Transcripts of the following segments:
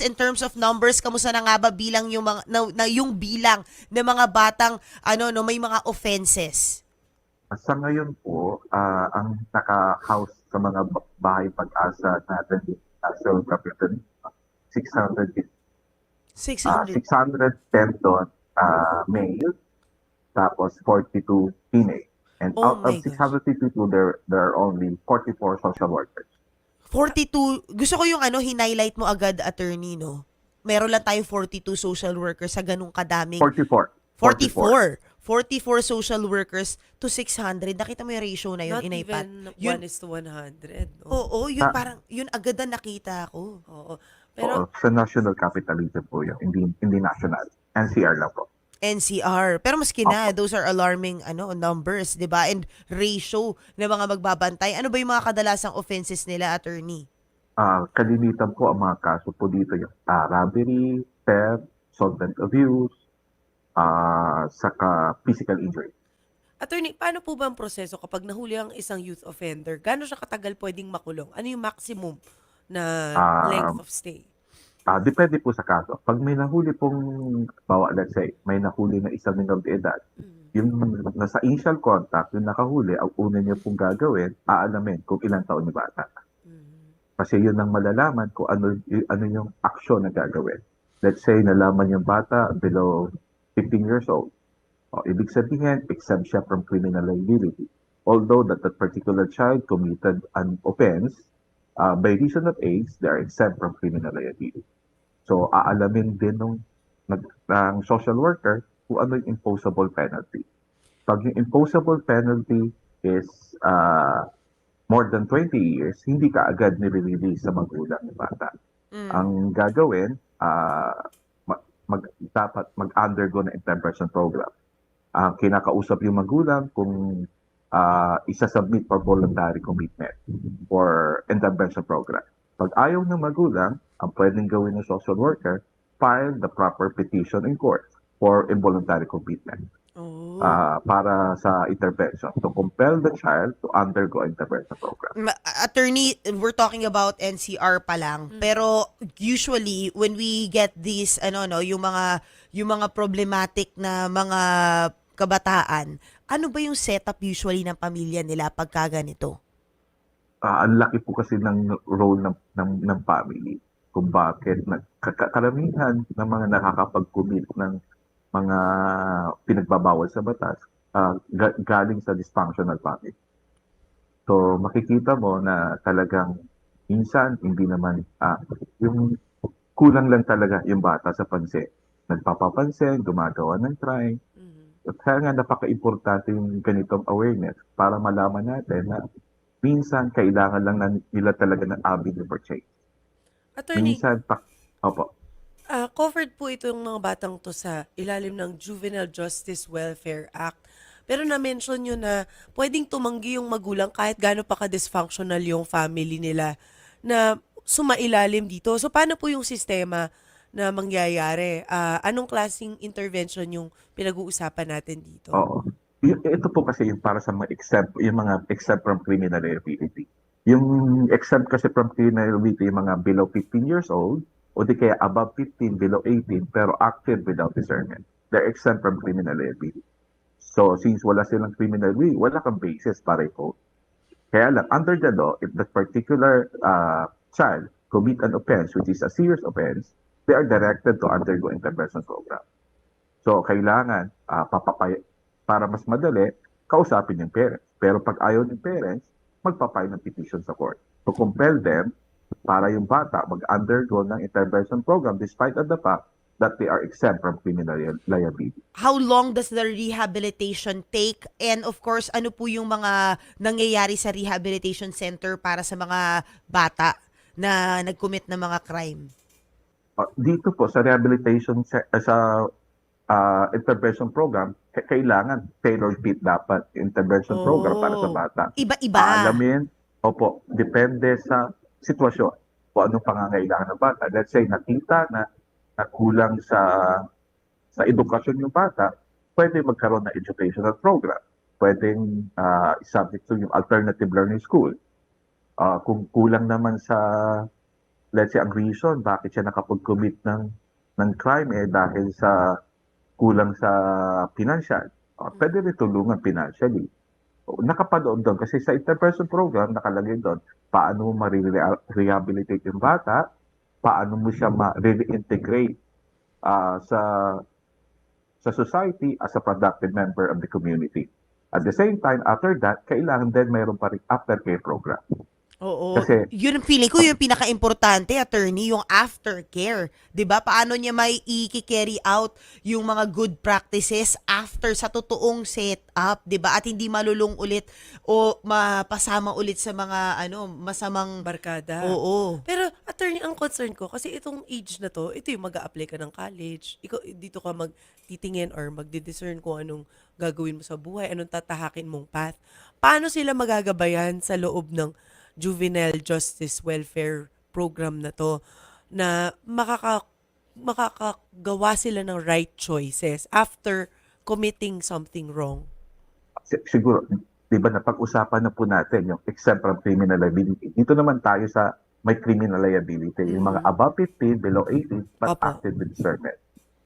in terms of numbers, kamusta na nga ba bilang yung mga na, na yung bilang ng mga batang ano no may mga offenses? Sa ngayon po, ah, ang naka-house sa mga ba- bahay pag-asa natin National Capital, 600, ah 600. 610 doon ah, male, tapos 42 female. And Oh out of gosh. 652, there, there are only 44 social workers. 42. Gusto ko yung ano highlight mo agad attorney no. Meron lang tayong 42 social workers sa ganung kadaming 44. 44. 44 social workers to 600. Nakita mo yung ratio na yun, Not Inay Pat? even Yun- 1 is to 100. No? Oo, yun Ah. parang, yun agad na nakita ko. Oo. Pero, Pero, sa national capitalism po yun, hindi, hindi national. NCR lang po. NCR. Pero maski na, those are alarming ano numbers, 'di ba? And ratio ng mga magbabantay. Ano ba yung mga kadalasang offenses nila, attorney? Ah, kalimitan po ang mga kaso po dito yung ah, robbery, theft, substance abuse, ah, saka physical injury. attorney, paano po ba ang proseso kapag nahuli ang isang youth offender? Gaano siya katagal pwedeng makulong? Ano yung maximum na Ah, length of stay? Ah, depende po sa kaso. Pag may nahuli pong, bawa let's say, may nahuli na isang minor de edad, Mm. yung nasa initial contact, yung nakahuli, ang una niya pong gagawin, aalamin kung ilang taon ni bata. Mm. Kasi yun ang malalaman kung ano, ano yung aksyon na gagawin. Let's say, nalaman yung bata below 15 years old. O, ibig sabihin, exempt siya from criminal liability. Although that that particular child committed an offense, uh, by reason of age, they are exempt from criminal liability. So, aalamin din nung nag, ng social worker kung ano yung imposable penalty. Pag yung imposable penalty is uh, more than 20 years, hindi ka agad nire-release sa magulang ng bata. Mm. Ang gagawin, ma- mag, dapat mag-undergo na intervention program. Ang kinakausap yung magulang kung ah, isa-submit for voluntary commitment for intervention program. Pag ayaw ng magulang, ang pwedeng gawin ng social worker, file the proper petition in court for involuntary commitment Oh. ah, para sa intervention to compel the child to undergo intervention program. Ma- attorney, we're talking about NCR pa lang. Pero usually when we get these ano no, yung mga yung mga problematic na mga kabataan, ano ba yung setup usually ng pamilya nila pagka ganito? Ah, ang laki po kasi ng role ng ng, ng family kung bakit karamihan ng mga nakakapag-commit ng mga pinagbabawal sa batas ga- galing sa dysfunctional family. So makikita mo na talagang minsan hindi naman ah, yung kulang lang talaga yung bata sa pansin. Nagpapapansin, gumagawa ng crime. Kaya nga napaka-importante yung ganitong awareness para malaman natin na minsan kailangan lang na nila talaga ng avenue for change. Attorney, Minsan, pa, opo, ah, covered po itong mga batang to sa ilalim ng Juvenile Justice Welfare Act. Pero na-mention nyo na pwedeng tumanggi yung magulang kahit gaano pa ka-dysfunctional yung family nila na sumailalim dito. So, paano po yung sistema na mangyayari? Ah, anong klaseng intervention yung pinag-uusapan natin dito? oo. Ito po kasi yung para sa mga exempt, yung mga exempt from criminal liability. Yung exempt kasi from criminal liability, yung mga below 15 years old, o di kaya above 15, below 18, pero active without discernment. They're exempt from criminal liability. So, since wala silang criminal liability, wala kang basis para i-vote. Kaya lang, under the law, if that particular uh, child commit an offense, which is a serious offense, they are directed to undergo intervention program. So, kailangan, ah, papapay- para mas madali, kausapin yung parents. Pero pag ayaw ng parents, magpapay ng petition sa court. To compel them para yung bata mag-undergo ng intervention program despite of the fact that they are exempt from criminal li- liability. How long does the rehabilitation take? And of course, ano po yung mga nangyayari sa rehabilitation center para sa mga bata na nag-commit ng mga crime? Uh, dito po sa rehabilitation uh, sa uh, intervention program, k- kailangan tailored fit dapat intervention program para sa Oh. bata. Iba-iba. Aalamin, opo, depende sa sitwasyon kung anong pangangailangan ng bata. Let's say nakita na nakulang sa sa edukasyon yung bata, pwede magkaroon ng educational program. Pwedeng uh, subject to yung alternative learning school. Ah, kung kulang naman sa let's say, ang reason bakit siya nakapag-commit ng, ng crime eh dahil sa kulang sa financial. Uh, pwede rin tulungan financially. Nakapanood doon kasi sa intervention program nakalagay doon paano mo ma-rehabilitate yung bata, paano mo siya ma-reintegrate ah, sa sa society as a productive member of the community. At the same time, after that, kailangan din mayroon pa rin aftercare program. Oo. Kasi- yun ang feeling ko yung pinaka-importante, attorney, yung aftercare. 'Di ba? Paano niya may i-carry out yung mga good practices after sa totoong setup, 'di ba? At hindi malulung ulit o mapasama ulit sa mga ano, masamang Barkada. Oo. Pero attorney, ang concern ko, kasi itong age na to, ito yung mag apply ka ng college. Ikaw, dito ka magtitingin or magdi-discern kung anong gagawin mo sa buhay, anong tatahakin mong path. Paano sila magagabayan sa loob ng juvenile justice welfare program na to na makaka makakagawa sila ng right choices after committing something wrong. Si- Siguro, di ba napag-usapan na po natin yung exempt from criminal liability. Dito naman tayo sa may criminal liability. Yung mga Mhm. above 15, below 18, but Opo. acted with discernment.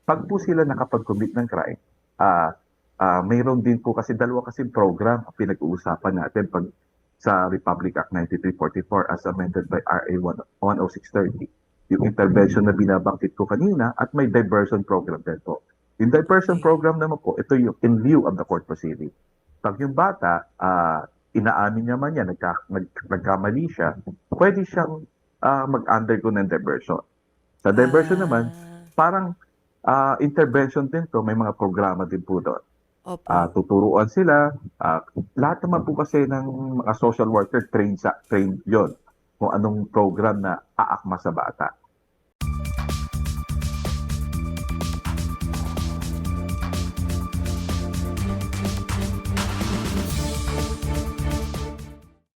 Pag po sila nakapag-commit ng crime, ah ah mayroon din po kasi dalawa kasi program pinag-uusapan natin pag sa Republic Act 9344 as amended by RA 1- 10630. Yung intervention na binabanggit ko kanina at may diversion program din po. Yung diversion program naman po, ito yung in lieu of the court proceeding. Pag yung bata, ah, inaamin niya man yan, nagka, nag, nagkamali siya, pwede siyang ah, mag-undergo ng diversion. Sa diversion Ah, naman, parang ah, intervention din to, may mga programa din po doon. Opo. Ah, tuturuan sila. ah, lahat naman po kasi ng mga social worker trained sa trained yon kung anong program na aakma sa bata.